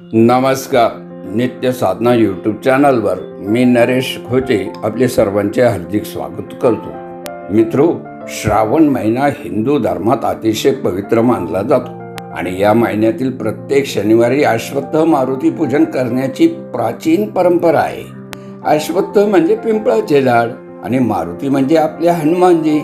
नमस्कार नित्य साधना यूट्यूब चॅनलवर मी नरेश खोचे आपले सर्वांचे हार्दिक स्वागत करतो. मित्रो श्रावण महिना हिंदू धर्मात अतिशय पवित्र मानला जातो आणि या महिन्यातील प्रत्येक शनिवारी अश्वत्थ मारुती पूजन करण्याची प्राचीन परंपरा आहे. अश्वत्थ म्हणजे पिंपळाचे झाड आणि मारुती म्हणजे आपले हनुमानजी.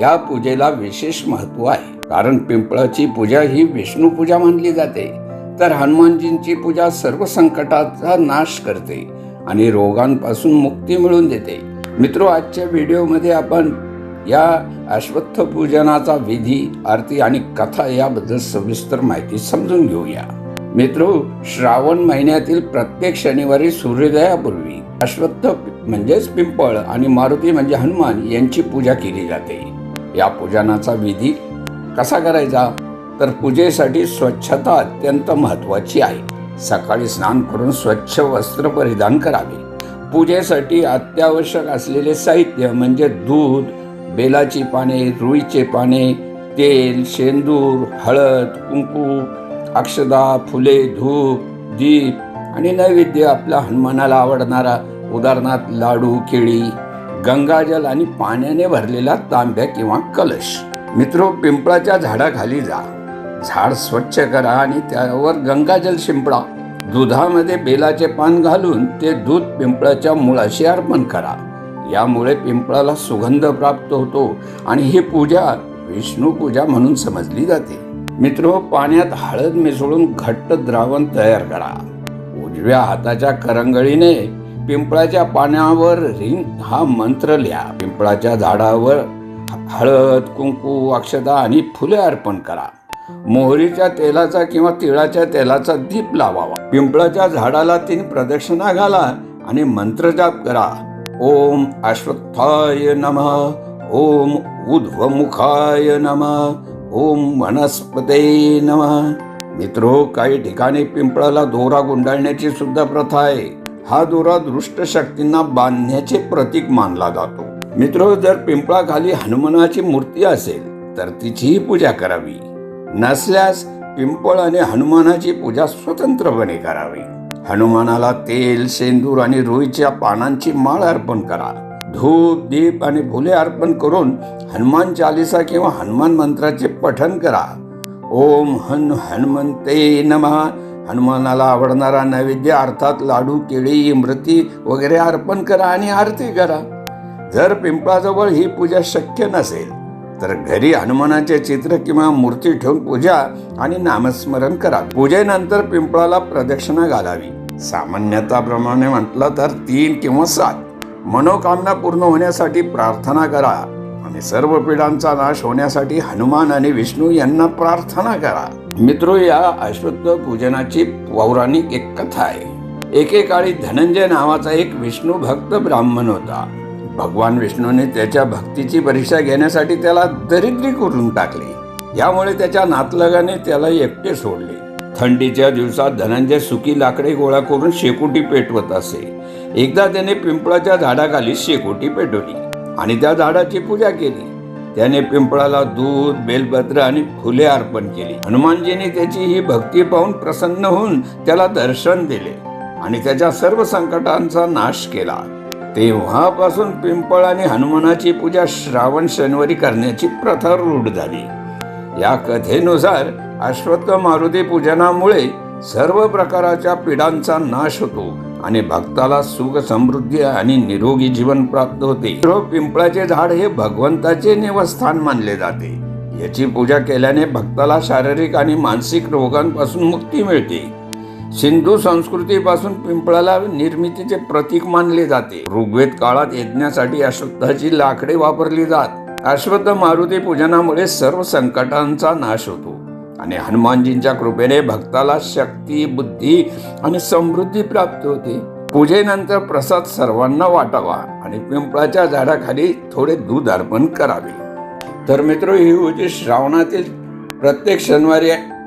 या पूजेला विशेष महत्त्व आहे कारण पिंपळाची पूजा ही विष्णू पूजा मानली जाते. तर हनुमानजींची पूजा सर्व संकटाचा नाश करते आणि रोगांपासून मुक्ती मिळवून देते. मित्रो आजच्या व्हिडिओमध्ये आपण या अश्वत्थ पूजनाचा विधी आरती आणि कथा याबद्दल सविस्तर माहिती समजून घेऊया. मित्रो श्रावण महिन्यातील प्रत्येक शनिवारी सूर्योदयापूर्वी अश्वत्थ म्हणजेच पिंपळ आणि मारुती म्हणजे हनुमान यांची पूजा केली जाते. या पूजनाचा विधी कसा करायचा? तर पूजेसाठी स्वच्छता अत्यंत महत्वाची आहे. सकाळी स्नान करून स्वच्छ वस्त्र परिधान करावे. पूजेसाठी अत्यावश्यक असलेले साहित्य म्हणजे दूध बेलाची पाने रुईचे पाने तेल शेंदूर हळद कुंकू अक्षदा फुले धूप दीप आणि नैवेद्य आपल्या हनुमानाला आवडणारा उदाहरणार्थ लाडू केळी गंगाजल आणि पाण्याने भरलेला तांब्या किंवा कलश. मित्रो पिंपळाच्या झाडाखाली जा. झाड स्वच्छ करा आणि त्यावर गंगाजल शिंपडा. दुधामध्ये बेलाचे पान घालून ते दूध पिंपळाच्या मुळाशी अर्पण करा. यामुळे पिंपळाला सुगंध प्राप्त होतो आणि ही पूजा विष्णू पूजा म्हणून समजली जाते. मित्र पाण्यात हळद मिसळून घट्ट द्रावण तयार करा. उजव्या हाताच्या करंगळीने पिंपळाच्या पाण्यावर रिंग हा मंत्र लिहा. पिंपळाच्या झाडावर हळद कुंकू अक्षता आणि फुले अर्पण करा. मोहरीच्या तेलाचा किंवा तिळाच्या तेलाचा दीप लावावा. पिंपळाच्या झाडाला तिने प्रदक्षिणा घाला आणि मंत्रजाप करा. ओम अश्वत्थाय नमः. ओम उध्वमुखाय नमः. ओम वनस्पते नमः. मित्रो काही ठिकाणी पिंपळाला दोरा गुंडाळण्याची सुद्धा प्रथा आहे. हा दोरा दृष्ट शक्तींना बांधण्याचे प्रतीक मानला जातो. मित्रो जर पिंपळाखाली हनुमानाची मूर्ती असेल तर तिचीही पूजा करावी. नसल्यास पिंपळ आणि हनुमानाची पूजा स्वतंत्रपणे करावी. हनुमानाला तेल शेंदूर आणि रुईच्या पानांची माळ अर्पण करा. धूप दीप आणि फुले अर्पण करून हनुमान चालिसा किंवा हनुमान मंत्राचे पठन करा. ओम हन हनुमंते नमः. हनुमानाला आवडणारा नैवेद्य अर्थात लाडू केळी इमृती वगैरे अर्पण करा आणि आरती करा. जर पिंपळाजवळ ही पूजा शक्य नसेल तर घरी हनुमानाचे चित्र किंवा मूर्ती ठेवून पूजा आणि नामस्मरण करा. पूजेनंतर पिंपळाला प्रदक्षिणा घालावी. सामान्यताप्रमाणे म्हटलं तर तीन किंवा सात. मनोकामना पूर्ण होण्यासाठी प्रार्थना करा आणि सर्व पिढांचा नाश होण्यासाठी हनुमान आणि विष्णू यांना प्रार्थना करा. मित्र या अश्वत्थ पूजनाची पौराणिक एक कथा आहे. एकेकाळी धनंजय नावाचा एक विष्णू भक्त ब्राह्मण होता. भगवान विष्णूने त्याच्या भक्तीची परीक्षा घेण्यासाठी त्याला दरिद्री करून टाकले. यामुळे त्याच्या नातलगाने त्याला एकटे सोडले. थंडीच्या दिवसात धनंजय सुकी लाकडे गोळा करून शेकोटी पेटवत असे. एकदा त्याने पिंपळाच्या झाडाखाली शेकोटी पेटवली आणि त्या झाडाची पूजा केली. त्याने पिंपळाला दूध बेलपत्र आणि फुले अर्पण केली. हनुमानजीने त्याची ही भक्ती पाहून प्रसन्न होऊन त्याला दर्शन दिले आणि त्याच्या सर्व संकटांचा नाश केला. तेव्हापासून पिंपळ आणि हनुमानाची पूजा श्रावण शनिवारी करण्याची प्रथा रूढ झाली. या कथेनुसार अश्वत्थ मारुती पूजनामुळे सर्व प्रकारच्या पिढांचा नाश होतो आणि भक्ताला सुख समृद्धी आणि निरोगी जीवन प्राप्त होते. पिंपळाचे झाड हे भगवंताचे निवासस्थान मानले जाते. याची पूजा केल्याने भक्ताला शारीरिक आणि मानसिक रोगांपासून मुक्ती मिळते. सिंधू संस्कृतीपासून पिंपळाला निर्मितीचे प्रतीक मानले जाते. ऋग्वेद काळात यज्ञासाठी अश्वत्थाची लाकडे वापरली जात. अश्वत्थ मारुती पूजनामुळे सर्व संकटांचा नाश होतो आणि हनुमानजींच्या कृपेने भक्ताला शक्ती बुद्धी आणि समृद्धी प्राप्त होते. पूजेनंतर प्रसाद सर्वांना वाटावा आणि पिंपळाच्या झाडाखाली थोडे दूध अर्पण करावे. तर मित्र ही होती श्रावणातील प्रत्येक शनिवारी